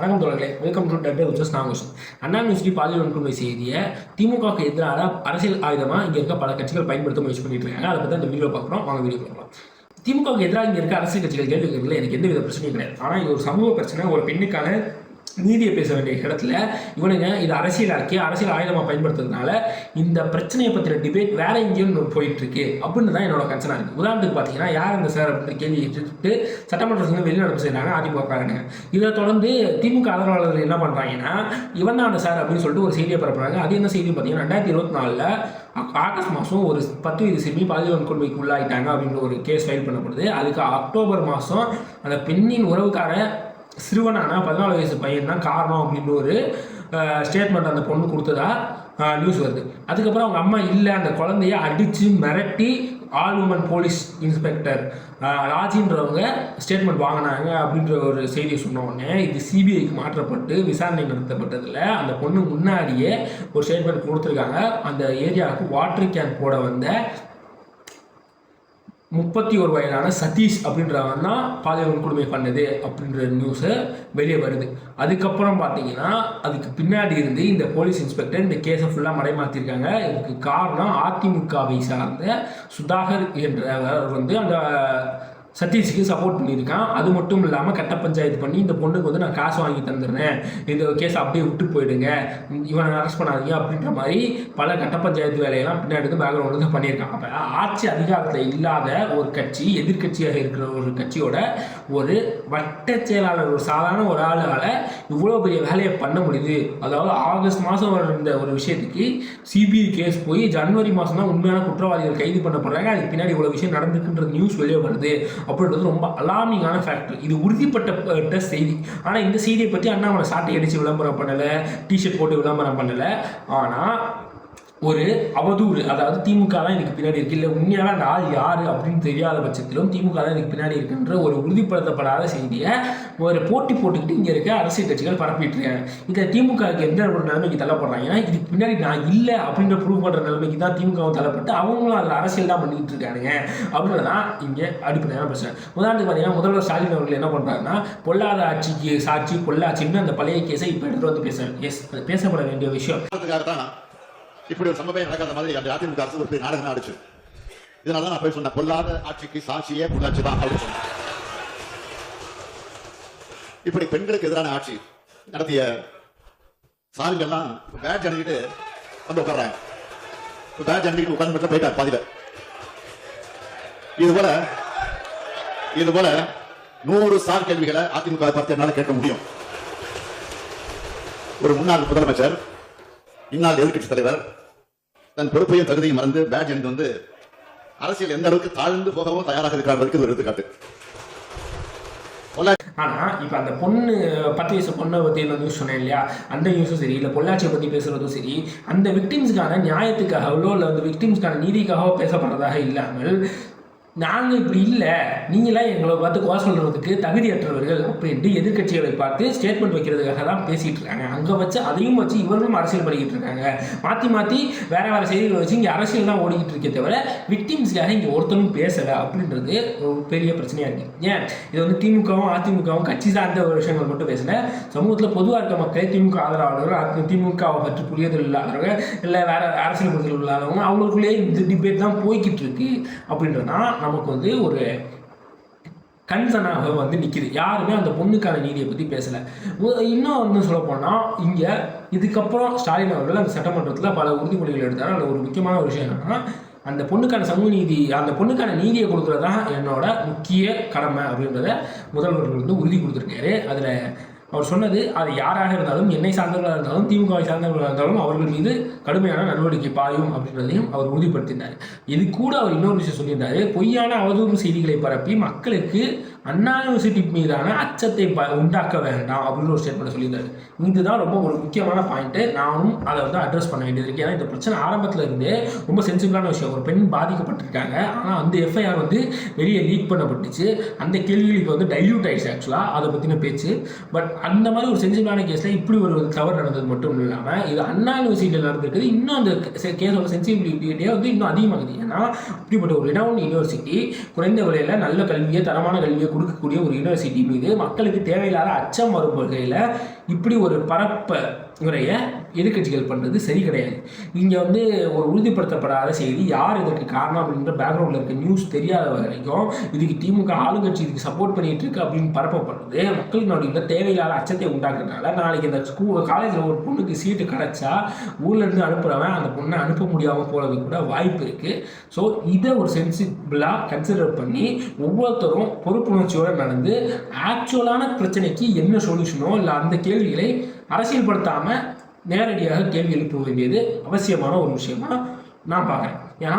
வணக்கம் தோழர்களே welcome to டெட் விச்சஸ் நாங்கோஸ் அண்ணா யூனிவர்சிட்டி பாலியல் வன்கொடுமை செய்தியை திமுகவுக்கு எதிராக அரசியல் ஆயுதமாக இங்கே இருக்க பல கட்சிகள் பயன்படுத்த முயற்சி பண்ணிட்டு இருக்காங்க. அதை பற்றி அந்த வீடியோ பார்க்குறோம். வாங்க வீடியோ பார்க்கலாம் திமுகவுக்கு எதிராக இங்கே இருக்க அரசியல் கட்சிகள் கேள்வி எனக்கு எந்த வித பிரச்சனையும் கிடையாது. ஆனால் இது ஒரு சமூக பிரச்சனை. ஒரு பெண்ணுக்கான நீதியை பேச வேண்டிய இடத்துல இவனுங்க இது அரசியலாக்கி அரசியல் ஆயுதமாக பயன்படுத்துறதுனால இந்த பிரச்சனையை பற்றின டிபேட் வேற எங்கேயும் போயிட்டு இருக்கு அப்படின்னு தான் என்னோட கன்சர்னாக இருக்குது உதாரணத்துக்கு பார்த்தீங்கன்னா யார் இந்த சார் அப்படின்ற கேள்வி கேட்டுட்டு சட்டமன்றத்தில் வெளிநடப்பு செய்கிறாங்க அதிமுகக்காரங்க இதை தொடர்ந்து திமுக ஆதரவாளர்கள் என்ன பண்ணுறாங்கன்னா இவன் தான் அந்த சார் அப்படின்னு சொல்லிட்டு ஒரு செய்தியை பரப்புறாங்க. அது என்ன செய்தி பார்த்தீங்கன்னா ரெண்டாயிரத்தி இருபத்தி நாலில் ஆகஸ்ட் மாதம் ஒரு பத்து வயது சிறுமி பாலியல் வன்கொடுமைக்கு உள்ளாயிட்டாங்க அப்படின்ற ஒரு கேஸ் ஃபைல் பண்ணப்படுது. அதுக்கு அக்டோபர் மாதம் அந்த பெண்ணின் உறவுக்காரன் சிறுவனான பதினாலு வயசு பையன் தான் காரணம் அப்படின்னு ஒரு ஸ்டேட்மெண்ட் அந்த பொண்ணு கொடுத்ததா நியூஸ் வருது. அதுக்கப்புறம் அவங்க அம்மா இல்லை அந்த குழந்தைய அடித்து மிரட்டி ஆல் உமன் போலீஸ் இன்ஸ்பெக்டர் ராஜின்றவங்க ஸ்டேட்மெண்ட் வாங்கினாங்க அப்படின்ற ஒரு செய்தியை சொன்ன உடனே இது சிபிஐக்கு மாற்றப்பட்டு விசாரணை நடத்தப்பட்டதில் அந்த பொண்ணு முன்னாடியே ஒரு ஸ்டேட்மெண்ட் கொடுத்துருக்காங்க. அந்த ஏரியாவுக்கு வாட்டர் கேன் போட வந்த முப்பத்தி ஒரு வயதான சதீஷ் அப்படின்றவன் தான் பாலியல் கொடுமை பண்ணது அப்படின்ற நியூஸு வெளியே வருது. அதுக்கப்புறம் பார்த்தீங்கன்னா அதுக்கு பின்னாடி இருந்து இந்த போலீஸ் இன்ஸ்பெக்டர் இந்த கேஸை ஃபுல்லாக மடைமாற்றிருக்காங்க இதுக்கு காரணம் அதிமுகவை சார்ந்த சுதாகர் என்றவர் வந்து அந்த சதீஷுக்கு சப்போர்ட் பண்ணியிருக்கான். அது மட்டும் இல்லாமல் கட்ட பஞ்சாயத்து பண்ணி இந்த பொண்ணுக்கு வந்து நான் காசு வாங்கி தந்துடுறேன். இந்த கேஸ் அப்படியே விட்டு போயிடுங்க. இவனை அரெஸ்ட் பண்ணாதீங்க அப்படின்ற மாதிரி பல கட்ட பஞ்சாயத்து வேலையெல்லாம் பின்னாடி இருந்து பேக்ரவுண்ட் வந்து பண்ணியிருக்கான். அப்போ ஆட்சி அதிகாரத்தில் இல்லாத ஒரு கட்சி எதிர்கட்சியாக இருக்கிற ஒரு கட்சியோட ஒரு வட்ட செயலாளர் ஒரு சாதாரண ஒரு ஆளால் இவ்வளோ பெரிய வேலையை பண்ண முடியுது. அதாவது ஆகஸ்ட் மாதம் இருந்த ஒரு விஷயத்துக்கு சிபிஐ கேஸ் போய் ஜனவரி மாதம் தான் உண்மையான குற்றவாளிகள் கைது பண்ணப்படுறாங்க. அதுக்கு பின்னாடி இவ்வளோ விஷயம் நடந்துக்குன்ற நியூஸ் வெளியே வருது. அப்படின்றது ரொம்ப அலாமிங்கான ஃபேக்டர் இது உறுதிப்பட்ட செய்தி. ஆனால் இந்த செய்தியை பற்றி அண்ணாமலை சாட்டை அடித்து விளம்பரம் பண்ணலை டிஷர்ட் போட்டு விளம்பரம் பண்ணலை. ஆனால் ஒரு அவதூறு அதாவது திமுக தான் இதுக்கு பின்னாடி இருக்கு. இல்லை உண்மையாக அந்த ஆள் யார் அப்படின்னு தெரியாத பட்சத்திலும் திமுக தான் இதுக்கு பின்னாடி இருக்குன்ற ஒரு உறுதிப்படுத்தப்படாத செய்தியை ஒரு போட்டி போட்டுக்கிட்டு இங்கே இருக்க அரசியல் கட்சிகள் பரப்பிட்டு இருக்காங்க. இதை திமுகவுக்கு எந்த ஒரு நிலைமைக்கு தள்ளப்படுறாங்கன்னா இதுக்கு பின்னாடி நான் இல்லை அப்படின்ற ப்ரூவ் பண்ணுற நிலைமைக்கு தான் திமுகவும் தள்ளப்பட்டு அவங்களும் அதில் அரசியல் தான் பண்ணிக்கிட்டு இருக்கானுங்க. அப்படின்றதான் இங்கே அடிப்படையான பிரச்சனை உதாரணத்துக்கு பார்த்தீங்கன்னா முதல்வர் ஸ்டாலின் அவர்கள் என்ன பண்ணுறாருன்னா பொல்லாத ஆட்சிக்கு சாட்சி பொள்ளாச்சின்னு அந்த பழைய கேஸை இப்போ எடுத்துகிட்டு வந்து பேசுகிறேன் எஸ் அது பேசப்பட வேண்டிய விஷயம். தான் இப்படி ஒரு சம்பவம் நடக்காத மாதிரி அந்த அதிமுக அரசு ஒரு நாடகம் ஆடிச்சு. இதனால தான் நான் போய் சொன்னேன் பொல்லாத ஆட்சிக்கு சாட்சியே பொள்ளாச்சி தான் அப்படின்னு சொன்னேன். இப்படி பெண்களுக்கு எதிரான ஆட்சி நடத்திய சாருங்கெல்லாம் பேட் அணிக்கிட்டு வந்து உட்கார்றாங்க. பேட் அணிக்கிட்டு உட்கார்ந்து மட்டும் போயிட்டார் பாதியில. இது போல இது போல நூறு சார் கேள்விகளை அதிமுக பார்த்து என்னால கேட்க முடியும். ஒரு முன்னாள் முதலமைச்சர் இந்நாள் எதிர்கட்சி தலைவர் தன் பொறுப்பையும் தகுதியும் மறந்து பேட் அணிந்து வந்து அரசியல் எந்த அளவுக்கு தாழ்ந்து போகவும் தயாராக இருக்கிறார்களுக்கு ஒரு எடுத்துக்காட்டு. ஆனா இப்போ அந்த பொண்ணு பத்து வயசு பொண்ணை பற்றி நியூஸ் சொன்னேன் இல்லையா? அந்த நியூஸும் சரி இல்லை பொள்ளாச்சியை பற்றி பேசுகிறதும் சரி அந்த விக்டிம்ஸ்க்கான நியாயத்துக்காகவோ இல்லை அந்த விக்டிம்ஸ்க்கான நீதிக்காகவோ பேசப்படுறதாக இல்லாமல் நாங்கள் இப்படி இல்லை. நீங்களாம் எங்களை பார்த்து குறை சொல்கிறதுக்கு தகுதியற்றவர்கள் அப்படின்ட்டு எதிர்கட்சிகளை பார்த்து ஸ்டேட்மெண்ட் வைக்கிறதுக்காக தான் பேசிகிட்டு இருக்காங்க. அங்கே வச்சு அதையும் வச்சு இவர்களும் அரசியல் பண்ணிக்கிட்டு இருக்காங்க. மாற்றி மாற்றி வேறு வேறு செய்திகளை வச்சு இங்கே அரசியல் தான் ஓடிக்கிட்டு இருக்கே தவிர விக்டிம்ஸ்க்காக இங்கே ஒருத்தனும் பேசலை அப்படின்றது ஒரு பெரிய பிரச்சனையாக இருக்குது ஏன்? இது வந்து திமுகவும் அதிமுகவும் கட்சி சார்ந்த ஒரு விஷயங்கள் மட்டும் பேசலை. சமூகத்தில் பொதுவாக இருக்க மக்களே திமுக ஆதரவாளர்கள் திமுகவை பற்றி புரியதில் இல்லாதவங்க இல்லை வேறு அரசியல் புரிதல் இல்லாதவங்க அவங்களுக்குள்ளேயே இந்த டிபேட் தான் போய்கிட்டு இருக்கு அப்படின்றதான் நமக்கு வந்து ஒரு கன்சனாக வந்து நிற்கிது யாருமே அந்த பொண்ணுக்கான நீதியை பற்றி பேசலை. இன்னும் வந்து சொல்ல போனால் இங்கே இதுக்கப்புறம் ஸ்டாலின் அவர்கள் அந்த சட்டமன்றத்தில் பல உறுதிமொழிகள் எடுத்தார். அதில் ஒரு முக்கியமான ஒரு விஷயம் என்னன்னா அந்த பொண்ணுக்கான சமூக நீதி அந்த பொண்ணுக்கான நீதியை கொடுக்குறது தான் என்னோட முக்கிய கடமை அப்படின்றத முதல்வர்கள் வந்து உறுதி கொடுத்துருக்காரு. அதில் அவர் சொன்னது அது யாராக இருந்தாலும் என்னை சார்ந்தவர்களாக இருந்தாலும் திமுகவை சார்ந்தவர்களாக இருந்தாலும் அவர்கள் மீது கடுமையான நடவடிக்கை பாயும் அப்படின்றதையும் அவர் உறுதிப்படுத்தினார். இது கூட அவர் இன்னொரு விஷயம் சொல்லியிருந்தாரு பொய்யான அவதூறு செய்திகளை பரப்பி மக்களுக்கு அண்ணா யூனிவர்சிட்டி மீதான அச்சத்தை ப உண்டாக்க வேண்டாம் அப்படின்னு ஒரு ஸ்டேட்மெண்ட் சொல்லியிருந்தாரு. இதுதான் ரொம்ப ஒரு முக்கியமான பாயிண்ட்டு நானும் அதை வந்து அட்ரஸ் பண்ண வேண்டியது இருக்கு. ஏன்னா இந்த பிரச்சனை ஆரம்பத்தில் இருந்தே ரொம்ப சென்சிபிளான விஷயம். ஒரு பெண் பாதிக்கப்பட்டிருக்காங்க. ஆனால் அந்த எஃப்ஐஆர் வந்து வெளியே லீக் பண்ணப்பட்டுச்சு. அந்த கேள்விகள் இப்போ வந்து டைல்யூட் ஆயிடுச்சு ஆக்சுவலாக அதை பற்றின பேச்சு. பட் அந்த மாதிரி ஒரு சென்சிபிளான கேஸில் இப்படி ஒரு தவறு நடந்தது மட்டும் இல்லாமல் இது அண்ணா யூனிவர்சிட்டியில் நடந்திருக்குது இன்னும் அந்த கேஸோட சென்சிபிலிட்டியே வந்து இன்னும் அதிகமாகுது. ஏன்னா அப்படிப்பட்ட ஒரு ரினவுன் யூனிவர்சிட்டி குறைந்த விலையில் நல்ல கல்வியை தரமான கல்வியை கொடுக்கக்கூடிய ஒரு யூனிவர்சிட்டி மீது மக்களுக்கு தேவையில்லாத அச்சம் வரும் வகையில் இப்படி ஒரு பரப்ப முறையை எதிர்க்கட்சிகள் பண்ணுறது சரி கிடையாது. இங்கே வந்து ஒரு உறுதிப்படுத்தப்படாத செய்தி யார் இதற்கு காரணம் அப்படின்ற பேக்ரவுண்டில் இருக்க நியூஸ் தெரியாத வரைக்கும் இதுக்கு திமுக ஆளுங்கட்சி இதுக்கு சப்போர்ட் பண்ணிட்டு இருக்கு அப்படின்னு பரப்பப்படுறது மக்களினுடைய நடுவில் தேவையில்லாத அச்சத்தை உண்டாக்குறதுனால நாளைக்கு இந்த ஸ்கூல் காலேஜில் ஒரு பொண்ணுக்கு சீட்டு கிடைச்சா ஊர்லேருந்து அனுப்புகிறவன் அந்த பொண்ணை அனுப்ப முடியாமல் போகிறது கூட வாய்ப்பு இருக்குது ஸோ இதை ஒரு சென்சிபிளாக கன்சிடர் பண்ணி ஒவ்வொருத்தரும் பொறுப்புணர்ச்சியோடு நடந்து ஆக்சுவலான பிரச்சனைக்கு என்ன சொல்யூஷனோ இல்லை அந்த கேள்விகளை அரசியல்படுத்தாமல் நேரடியாக கேள்வி எழுப்ப வேண்டியது அவசியமான ஒரு விஷயமா. நான் பார்க்குறேன். ஏன்னா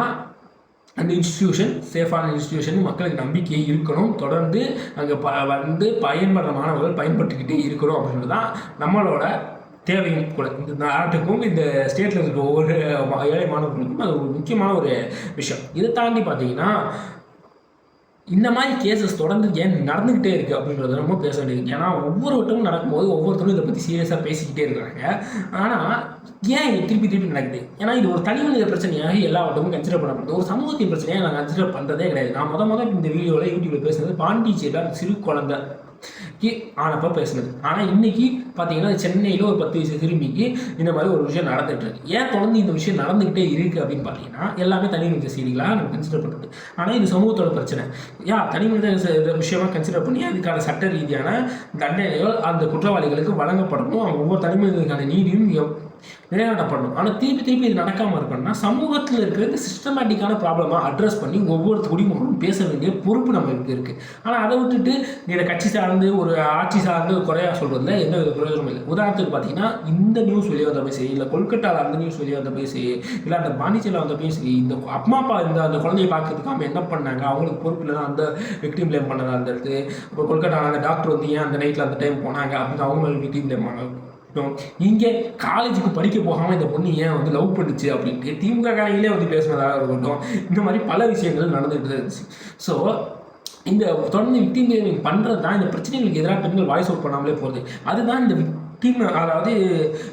அந்த இன்ஸ்டிடியூஷன் சேஃபான இன்ஸ்டிடியூஷன் மக்களுக்கு நம்பிக்கை இருக்கணும். தொடர்ந்து அங்கே ப வந்து பயன்படுற மாணவர்கள் பயன்பட்டுக்கிட்டே இருக்கணும் அப்படின்றது தான் நம்மளோட தேவையும் கூட. இந்த நாட்டுக்கும் இந்த ஸ்டேட்டில் இருக்கிற ஒவ்வொரு ஏழை மாணவர்களுக்கும் அது ஒரு முக்கியமான ஒரு விஷயம். இதை தாண்டி பார்த்தீங்கன்னா இந்த மாதிரி கேசஸ் தொடர்ந்து ஏன் நடந்துக்கிட்டே இருக்குது அப்படின்றத ரொம்ப பேச வேண்டியது. ஏன்னா ஒவ்வொரு வட்டமும் நடக்கும்போது ஒவ்வொருத்தரும் இதை பற்றி சீரியஸாக பேசிக்கிட்டே இருக்காங்க. ஆனால் ஏன் இது திருப்பி திருப்பி நடக்குது? ஏன்னா இது ஒரு தனி மனித பிரச்சனையாக எல்லா வட்டமும் கன்சிடர் பண்ணப்படுது. ஒரு சமூகத்தின் பிரச்சனையாக நான் கன்சிடர் பண்ணுறதே கிடையாது. நான் முத முத இந்த வீடியோவில் யூடியூப்பில் பேசுனது பாண்டிச்சேரியில் சிறு குழந்தை கி ஆனப்போ பேசுனது. ஆனால் இன்னைக்கு பார்த்தீங்கன்னா சென்னையில் ஒரு பத்து வயசு திரும்பிக்கு இந்த மாதிரி ஒரு விஷயம் நடந்துகிட்ருக்கு ஏன் தொடர்ந்து இந்த விஷயம் நடந்துக்கிட்டே இருக்குது அப்படின்னு பார்த்தீங்கன்னா எல்லாமே தனி மனித செய்திகளாக நம்ம கன்சிடர் பண்ணுறது ஆனால் இது சமூகத்தோட பிரச்சனை. யா தனி மனித விஷயமாக கன்சிடர் பண்ணி அதுக்கான சட்ட ரீதியான தண்டனைகள் அந்த குற்றவாளிகளுக்கு வழங்கப்படணும். அவங்க ஒவ்வொரு தனி மனிதனுக்கான நீதியும் எவ்- நிலைநாட்டப்படணும் ஆனால் திருப்பி திருப்பி இது நடக்காமல் இருக்கணும்னா சமூகத்தில் இருக்கிற சிஸ்டமேட்டிக்கான ப்ராப்ளமாக அட்ரஸ் பண்ணி ஒவ்வொரு குடிமக்களும் பேச வேண்டிய பொறுப்பு நம்மளுக்கு இருக்குது ஆனால் அதை விட்டுட்டு நீங்கள் இதை கட்சி சார்ந்து ஒரு ஆட்சி சார்ந்து குறையாக சொல்கிறதுல எந்த வித பிரயோஜனமும் இல்லை. உதாரணத்துக்கு பார்த்தீங்கன்னா இந்த நியூஸ் வெளியே வந்தப்போ சரி இல்லை கொல்கட்டாவில் அந்த நியூஸ் வெளியே வந்தப்போ சரி இல்லை அந்த பாண்டிச்சேரியில் வந்தப்போ சரி இந்த அம்மா அப்பா இந்த அந்த குழந்தையை பார்க்கறதுக்காம என்ன பண்ணாங்க? அவங்களுக்கு பொறுப்பு இல்லை அந்த விக்டிம் பிளேம் பண்ணதாக இருந்தது அப்புறம் கொல்கட்டாவில் அந்த டாக்டர் வந்து ஏன் அந்த நைட்டில் அந்த டைம் போனாங்க? அப்படின்னு அவங்க விக்டிம் பிளேம் பண்ணாங்க. இங்கே காலேஜுக்கு படிக்க போகாமல் இந்த பொண்ணு ஏன் வந்து லவ் பண்ணுச்சு அப்படின்ட்டு திமுக காலையிலே வந்து பேசுனதாக இருக்கட்டும். இந்த மாதிரி பல விஷயங்கள் நடந்துகிட்டு இருந்துச்சு. ஸோ இந்த தொடர்ந்து விக்டிம் பண்ணுறது தான் இந்த பிரச்சனைகளுக்கு எதிராக பெண்கள் வாய்ஸ் அவுட் பண்ணாமலே போகுது. அதுதான் இந்த விக்டிம் அதாவது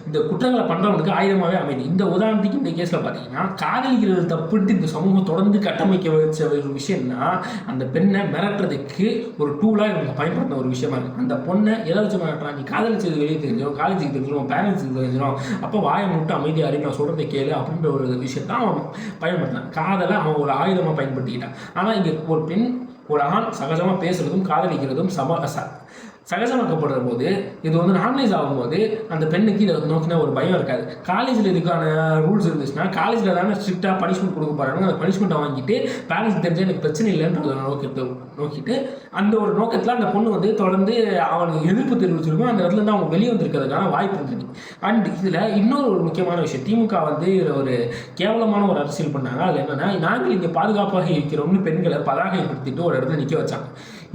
இந்த குற்றங்களை பண்ணுறவனுக்கு ஆயுதமாகவே அமைது இந்த உதாரணத்துக்கு இந்த கேஸில் பார்த்தீங்கன்னா காதலிக்கிறது தப்புன்ட்டு இந்த சமூகம் தொடர்ந்து கட்டமைக்க வச்ச ஒரு விஷயம்னா அந்த பெண்ணை மிரட்டுறதுக்கு ஒரு டூலாக இவங்க பயன்படுத்தின ஒரு விஷயமா இருக்குது அந்த பொண்ணை எதை வச்சு மிரட்டுறான் நீ காதலிச்சது வெளியே தெரிஞ்சிடும் காலேஜுக்கு தெரிஞ்சிடும் பேரண்ட்ஸுக்கு தெரிஞ்சிடும் அப்போ வாயை மட்டும் அமைதியாக நான் சொல்கிறத கேளு அப்படின்ற ஒரு விஷயத்தான் அவன் பயன்படுத்தினான். காதலை அவன் ஒரு ஆயுதமாக பயன்படுத்திக்கிட்டான். ஆனால் இங்கே ஒரு பெண் ஒரு ஆண் சகஜமாக பேசுகிறதும் காதலிக்கிறதும் சம ச சகஜமாக்கப்படுற போது இது வந்து நார்மலைஸ் ஆகும்போது அந்த பெண்ணுக்கு இதை நோக்கினா ஒரு பயம் இருக்காது. காலேஜில் இதுக்கான ரூல்ஸ் இருந்துச்சுன்னா காலேஜில் தானே ஸ்ட்ரிக்டாக பனிஷ்மெண்ட் கொடுக்க போகிறாங்க அந்த பனிஷ்மெண்ட்டை வாங்கிட்டு பேரண்ட்ஸ் தெரிஞ்ச எனக்கு பிரச்சனை இல்லைன்றத நோக்கத்தை நோக்கிட்டு அந்த ஒரு நோக்கத்தில் அந்த பொண்ணு வந்து தொடர்ந்து அவனுக்கு எதிர்ப்பு தெரிவிச்சிருக்கும். அந்த இடத்துல இருந்து அவங்க வெளியே வந்திருக்கிறதுக்கான வாய்ப்பு இருந்துச்சு அண்ட் இதில் இன்னொரு ஒரு முக்கியமான விஷயம் திமுக வந்து இதில் ஒரு கேவலமான ஒரு அரசியல் பண்ணாங்க. அது என்னென்னா நாங்கள் இங்கே பாதுகாப்பாக இருக்கிறோம்னு பெண்களை பதாகைப்படுத்திட்டு ஒரு இடத்துல நிற்க வச்சாங்க.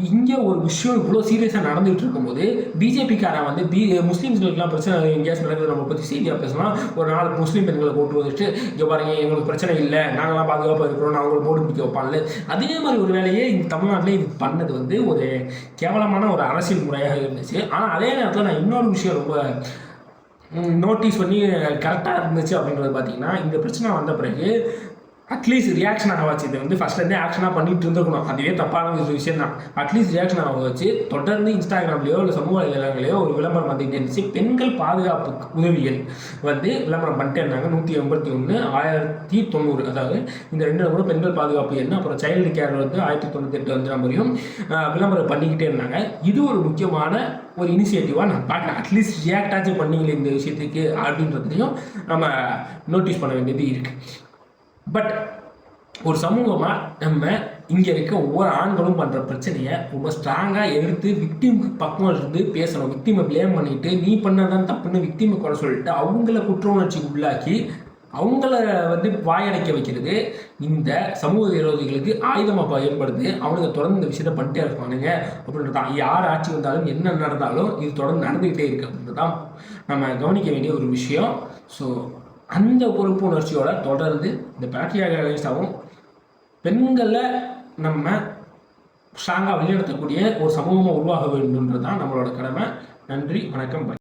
இங்கே ஒரு விஷயம் இவ்வளோ சீரியஸாக நடந்துகிட்டு இருக்கும்போது பிஜேபிக்காரன் வந்து பி முஸ்லீம்ஸ்களுக்குலாம் பிரச்சனை எங்கேயாச்சும் நடக்குது நம்ம பற்றி சீரியாக பேசலாம். ஒரு நாலு முஸ்லீம் பெண்களை கூட்டு வந்துட்டு இங்கே பாருங்க எங்களுக்கு பிரச்சனை இல்லை நாங்களாம் பாதுகாப்பாக இருக்கிறோம் நான் அவங்களை போட்டு பிடிக்க வைப்பான்ல. அதே மாதிரி ஒரு வேலையை இந்த தமிழ்நாட்டில் இது பண்ணது வந்து ஒரு கேவலமான ஒரு அரசியல் முறையாக இருந்துச்சு. ஆனால் அதே நேரத்தில் நான் இன்னொரு விஷயம் ரொம்ப நோட்டீஸ் பண்ணி கரெக்டாக இருந்துச்சு அப்படின்றது பார்த்தீங்கன்னா இந்த பிரச்சனை வந்த பிறகு அட்லீஸ்ட் ரியாக்ஷன் ஆக வச்சு இது வந்து ஃபஸ்ட்லேருந்தே ஆக்ஷனாக பண்ணிட்டு இருந்துருக்கணும் அதுவே தப்பான ஒரு விஷயம் தான் அட்லீஸ்ட் ரியாக்ஷன் ஆக வச்சு தொடர்ந்து இன்ஸ்டாகிராம்லேயோ இல்லை சமூக வலைதளங்களையோ ஒரு விளம்பரம் வந்துகிட்டே இருந்துச்சு. பெண்கள் பாதுகாப்பு உதவிகள் வந்து விளம்பரம் பண்ணிட்டே இருந்தாங்க. நூற்றி எண்பத்தி ஒன்று ஆயிரத்தி தொண்ணூறு. அதாவது இந்த ரெண்டு நம்பரும் பெண்கள் பாதுகாப்பு என்ன? அப்புறம் சைல்டு கேர் வந்து ஆயிரத்தி தொண்ணூற்றி எட்டு வந்து நம்பரையும் விளம்பரம் பண்ணிக்கிட்டே இருந்தாங்க. இது ஒரு முக்கியமான ஒரு இனிஷியேட்டிவாக நான் பார்க்குறேன். அட்லீஸ்ட் ரியாக்டாச்சும் ஆச்சு பண்ணீங்களே இந்த விஷயத்துக்கு அப்படின்றதையும் நம்ம நோட்டீஸ் பண்ண வேண்டியது இருக்குது பட் ஒரு சமூகமாக நம்ம இங்கே இருக்க ஒவ்வொரு ஆண்களும் பண்ணுற பிரச்சனையை ரொம்ப ஸ்ட்ராங்காக எதிர்த்து விக்டிம் பக்கம் இருந்து பேசணும். விக்டிமை ப்ளேம் பண்ணிட்டு நீ பண்ணதான் தப்புன்னு விக்டிமை குறை சொல்லிட்டு அவங்கள குற்ற உணர்ச்சிக்கு உள்ளாக்கி அவங்கள வந்து வாயடைக்க வைக்கிறது. இந்த சமூக விரோதிகளுக்கு ஆயுதமாக பயன்படுது அவனுங்க தொடர்ந்து இந்த விஷயத்தை பண்ணிட்டே இருப்பானுங்க. அப்படின்றது தான் யார் ஆட்சி வந்தாலும் என்ன நடந்தாலும் இது தொடர்ந்து நடந்துக்கிட்டே இருக்கு. அப்படின்றது தான் நம்ம கவனிக்க வேண்டிய ஒரு விஷயம். ஸோ அந்த பொறுப்பு உணர்ச்சியோட தொடர்ந்து இந்த பேட்ரியாகவும் பெண்களை நம்ம ஸ்ட்ராங்காக வழிநடத்தக்கூடிய ஒரு சமூகமாக உருவாக வேண்டும்ன்றது தான் நம்மளோட கடமை. நன்றி வணக்கம் பை